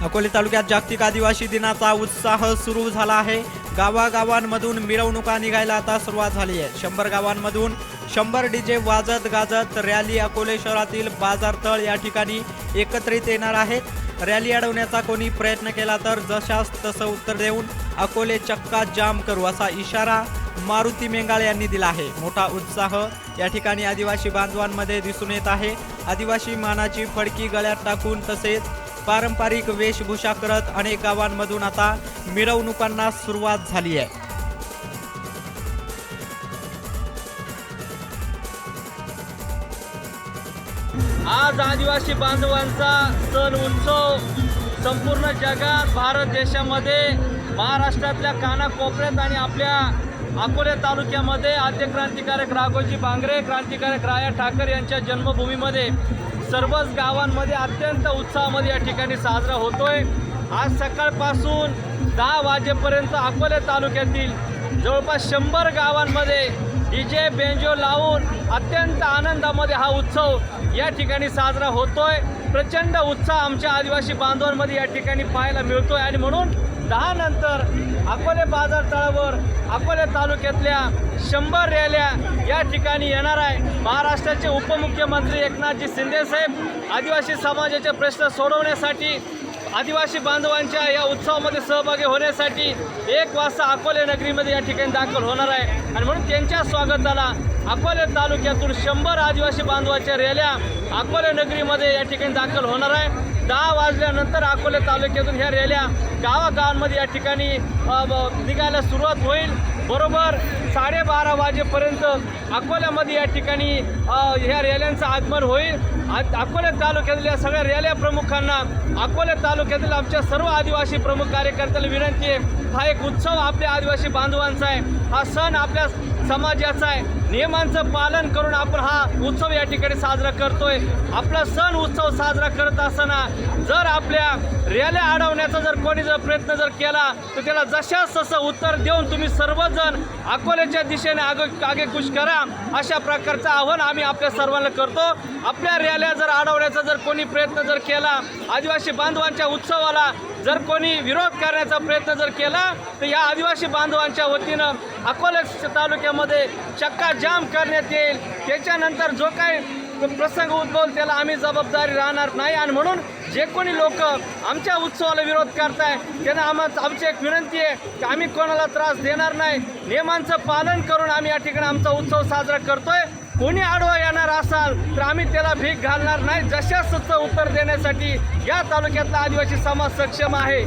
अकोले तालुक्यात जागतिक आदिवासी दिनाचा उत्साह सुरू झाला आहे. गावागावांमधून मिरवणुका निघायला आता सुरुवात झाली आहे. शंभर गावांमधून शंभर डीजे वाजत गाजत रॅली अकोले शहरातील बाजारतळ या ठिकाणी एकत्रित येणार आहेत रॅली अडवण्याचा कोणी प्रयत्न केला तर जशास तसं उत्तर देऊन अकोले चक्का जाम करू असा इशारा मारुती मेंगाळे यांनी दिला आहे. मोठा उत्साह या ठिकाणी आदिवासी बांधवांमध्ये दिसून येत आहे. आदिवासी मानाची फडकी गळ्यात टाकून तसेच पारंपरिक वेशभूषा करत अनेक गावांमधून आता मिरवणुकांना सुरुवात झाली आहे. आज आदिवासी बांधवांचा सण उत्सव संपूर्ण जगात भारत देशामध्ये महाराष्ट्रातल्या कानाकोपऱ्यात आणि आपल्या अकोले तालुक्यामध्ये आद्य क्रांतिकारक राघोजी बांगरे क्रांतिकारक राया ठाकर यांच्या जन्मभूमीमध्ये सर्वच गावांमध्ये अत्यंत उत्साहामध्ये या ठिकाणी साजरा होतोय. आज सकाळपासून दहा वाजेपर्यंत अकोले तालुक्यातील जवळपास शंभर गावांमध्ये डीजे बेंजो लावून अत्यंत आनंदामध्ये हा उत्सव या ठिकाणी साजरा होतोय. प्रचंड उत्साह आमच्या आदिवासी बांधवांमध्ये या ठिकाणी पाहायला मिळतोय आणि म्हणून दहा नंतर अकोले बाजार तळावर अकोले तालुक्यातल्या शंभर रॅल्या या ठिकाणी येणार आहे. महाराष्ट्राचे उपमुख्यमंत्री एकनाथजी शिंदे साहेब आदिवासी समाजाचे प्रश्न सोडवण्यासाठी आदिवासी बांधवांच्या या उत्सवामध्ये सहभागी होण्यासाठी एक वाजता अकोले नगरीमध्ये या ठिकाणी दाखल होणार आहे. आणि म्हणून त्यांच्या स्वागताला अकोले तालुक्यातून शंभर आदिवासी बांधवाच्या रॅल्या अकोले नगरीमध्ये या ठिकाणी दाखल होणार आहे. दहा वाजल्यानंतर अकोले तालुक्यातून ह्या रॅल्या गावागावांमध्ये या ठिकाणी निघायला सुरुवात होईल. बरोबर साडेबारा वाजेपर्यंत अकोल्यामध्ये या ठिकाणी ह्या रॅल्यांचं आगमन होईल. आ- अकोले तालुक्यातल्या सगळ्या रॅल्या प्रमुखांना अकोला तालुक्यातील आमच्या सर्व आदिवासी प्रमुख कार्यकर्त्याला विनंती आहे. हा एक उत्सव आपल्या आदिवासी बांधवांचा आहे. हा सण आपल्या समाजाचा आहे. नियमांचं पालन करून आपण हा उत्सव या ठिकाणी साजरा करतोय. आपला सण उत्सव साजरा करत असताना जर आपल्या रॅल्या अडवण्याचा जर कोणी जर प्रयत्न जर केला तर त्याला जशा तसं उत्तर देऊन तुम्ही सर्वजण अकोल्याच्या दिशेने आग आगेकूच करा. अशा प्रकारचं आव्हान आम्ही आपल्या सर्वांना करतो. आपल्या रॅल्या जर अडवण्याचा जर कोणी प्रयत्न जर केला आदिवासी बांधवांच्या उत्सवाला जर कोणी विरोध करण्याचा प्रयत्न जर केला तर या आदिवासी बांधवांच्या वतीनं अकोले तालुक्यामध्ये चक्का जाम करण्यात येईल. त्याच्यानंतर जो काही प्रसंग उद्भवल त्याला आम्ही जबाबदारी राहणार नाही. आणि म्हणून जे कोणी लोक आमच्या उत्सवाला विरोध करताय त्यांना आम्हा आमची एक विनंती आहे की आम्ही कोणाला त्रास देणार नाही. नियमांचं पालन करून आम्ही या ठिकाणी आमचा उत्सव साजरा करतोय. कोणी आडवा येणार असाल तर आम्ही त्याला भीक घालणार नाही. जशाच तसं उत्तर देण्यासाठी या तालुक्यातला आदिवासी समाज सक्षम आहे.